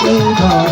সুন্দর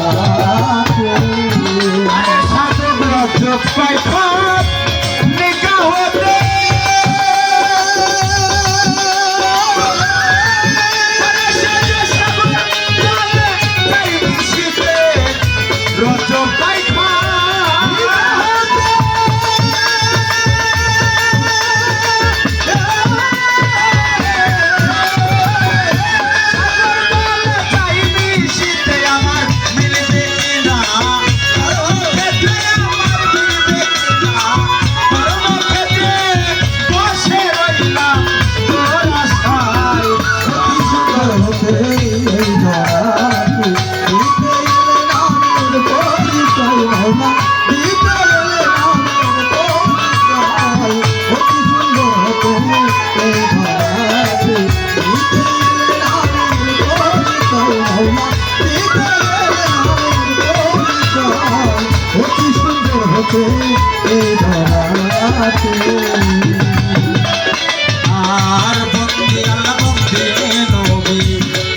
হতে এই ধরাতে আর বন্দি বন্দি নবী,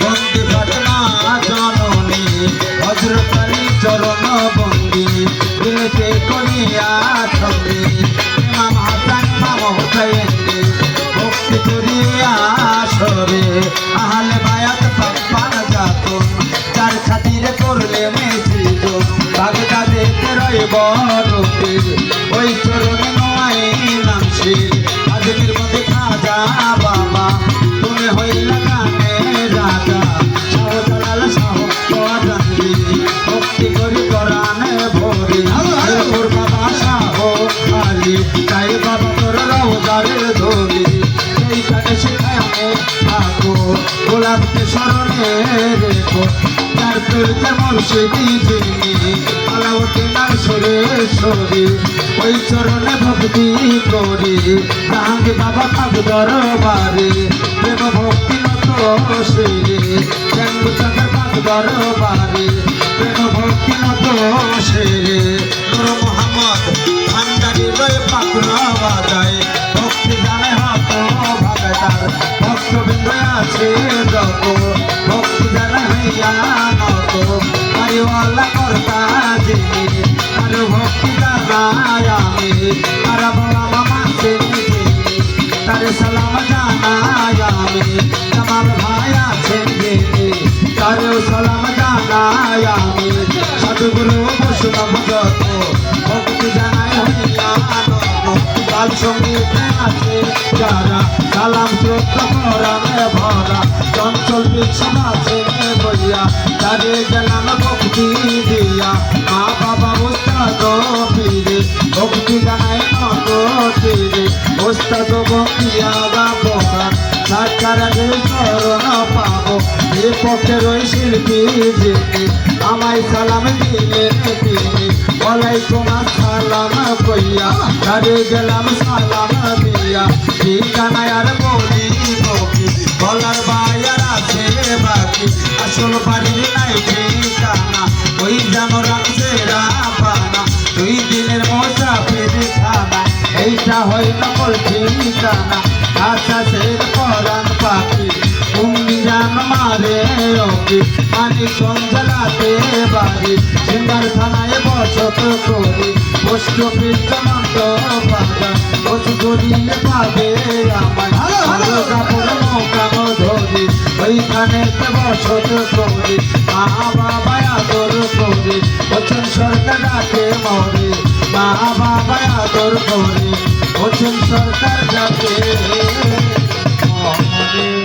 বন্দি ঘটনা জননী হজরত আলী চরণ বন্দি দিলকে করিয়া ছন্দি ইমাম হাসান ইমাম হুসাইন ভক্তি করিয়া সরে আহলে বায়াত রওজারে ধরি সেইখানে শিখায় আমি থাকো। গোলাপকে স্মরণে রেখো, তার চরিত্র মুর্শিদি ওই চরণে ভক্তি করি তাহাকে বাবা কাব দরবারে, প্রেম ভক্তি নত দরবারে, প্রেম ভক্তি নত আরিওয়ালা কর্তা যিনি আর ভক্তি আমি। আর বাবা মামা যিনি তার সালাম জানাই আমি। আমার ভাই আছেন যিনি তারেও সালাম জানাই আমি। সদগুরু আছে যারা। সালাম শ্রদ্ধা ভরা। চঞ্চল পিছন আছে বইয়া তারে গেলাম ভক্তি দিয়া। মা বাবা উস্তাদ পীরে ভক্তি জানাই নত তীরে উস্তাদ বকিয়া গা পড়া সাক্ষারাজের চরণ পাবো। এ পক্ষে রই শিল্পী যিনি, আমায় সালাম দিলেন তিনি। ওয়ালাইকুম আসসালাম কইয়া তারে গেলাম সালাম দিয়া। ঠিকানায় আর বলি বলার বাকি আসল বাড়ির নাই ঠিকানা ওই যেন রাখছে রাপানা দুই দিনের মোসাফির খানা। এইটা হয় নকল ঠিকানা। আকাশের পরাণ পাখি। তুমি জান মারে অকি মানি সঞ্জলাতে বাড়ি। সিঙ্গার থানায় বসত করি। পোস্ট অফিস জমান্ত পাতা বস গড়িয়ে পাবে ভালো কাপড় ধরি ওইখানে বসত প্রভুজি মা বাবা আদর প্রভুজি বলছেন সরকার ডাকে মরে। মা বাবা আদর প্রভুজি বলছেন, সরকার ডাকে মরে।